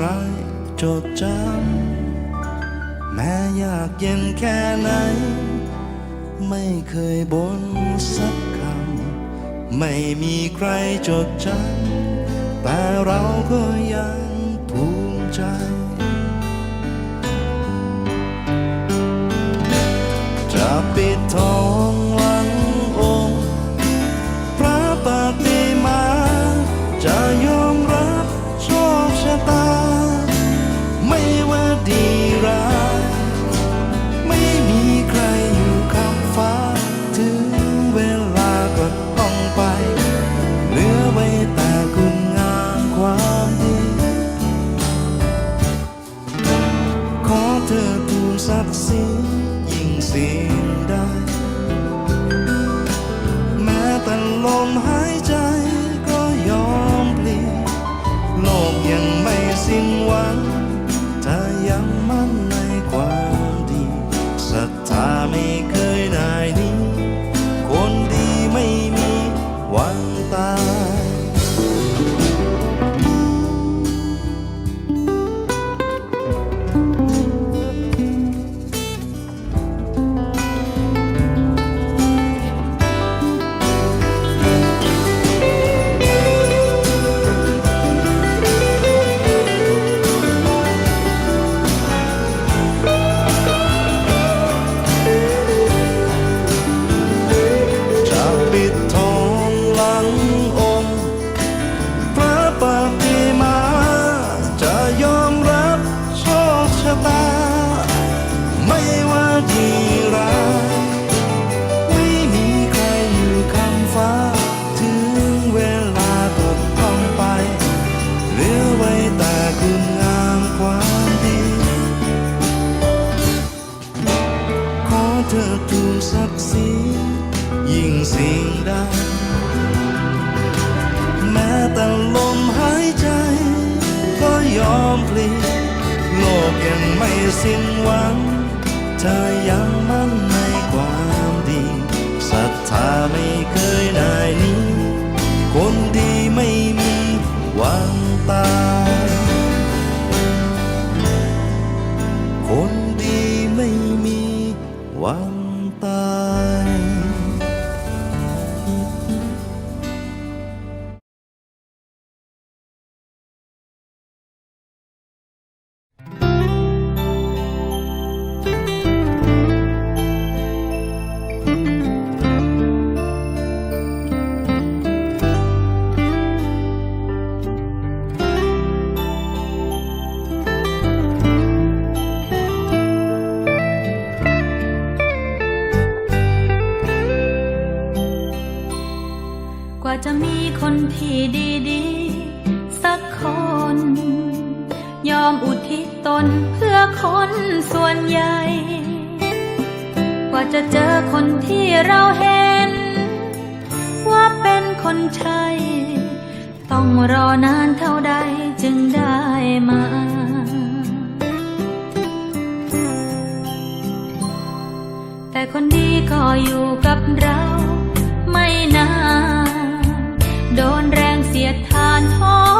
ใครจดจำ แม้ยากเย็นแค่ไหน ไม่เคยบ่นสักคำ ไม่มีใครจดจำ แต่เราก็ยังภูมิใจ แม้แต่ลมหายใจ ก็ยอมพลีโลกยังไม่สิ้นหวัง เธอยังมั่นในความดีศรัทธาไม่เคยนายนี้ คนดีไม่มีวันตายคนดีไม่มีวัน ว่าจะเจอคนที่เราเห็น ว่าเป็นคนใช่ต้องรอนานเท่าใดจึงได้มา แต่คนดีก็อยู่กับเราไม่นาน โดนแรงเสียดทานท้อ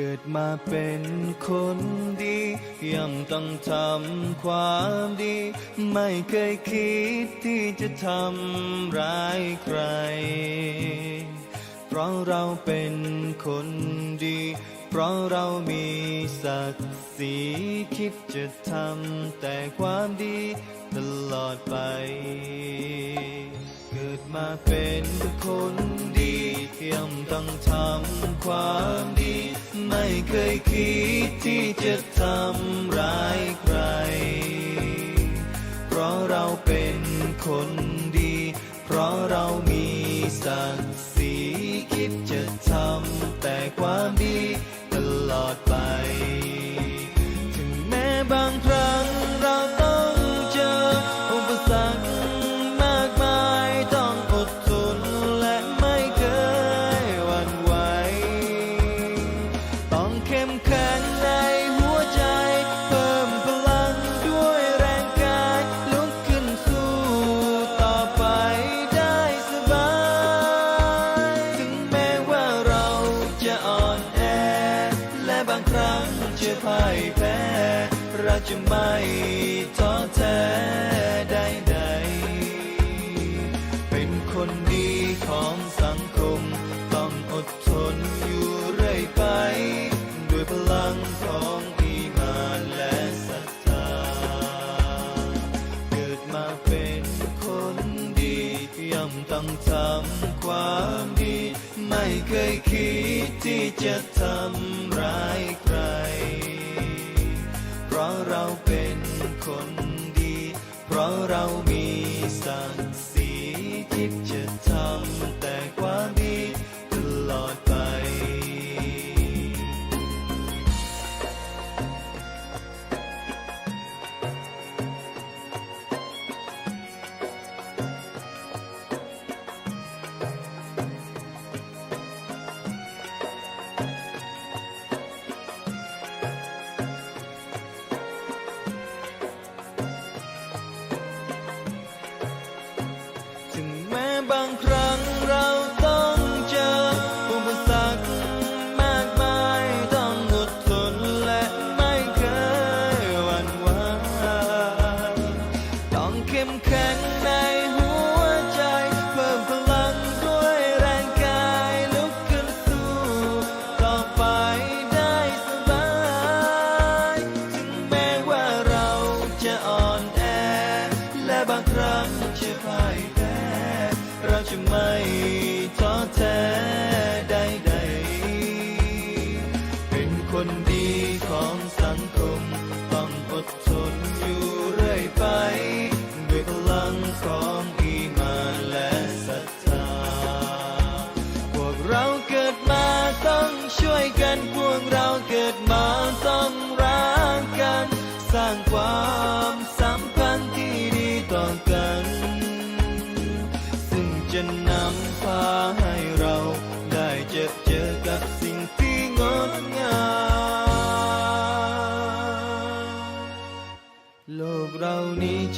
เกิดมาเป็นคนดีย่อมต้องทำความดี ไม่เคยคิดที่จะทำร้ายใคร เพราะเราเป็นคนดี เพราะเรามีศักดิ์ศรีคิดจะทำแต่ความดีตลอดไป เกิดมาเป็นคนดีย่อมต้องทำความ เคยคิดที่จะทำร้ายใคร เพราะเราเป็นคนดี เพราะเรามีศักดิ์ศรีคิดจะทำแต่ความดี พ่ายแพ้เราจะไม่ท้อแท้ใดใดเป็นคนดีของสังคม ต้องอดทนอยู่เรื่อยไป ด้วยพลังของอีมาและศรัทธาเกิดมาเป็นคนดีย่อมต้องทำความดี ไม่เคยคิดที่จะทำ บางครั้ง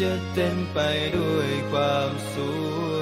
จะเต็มไปด้วยความสุข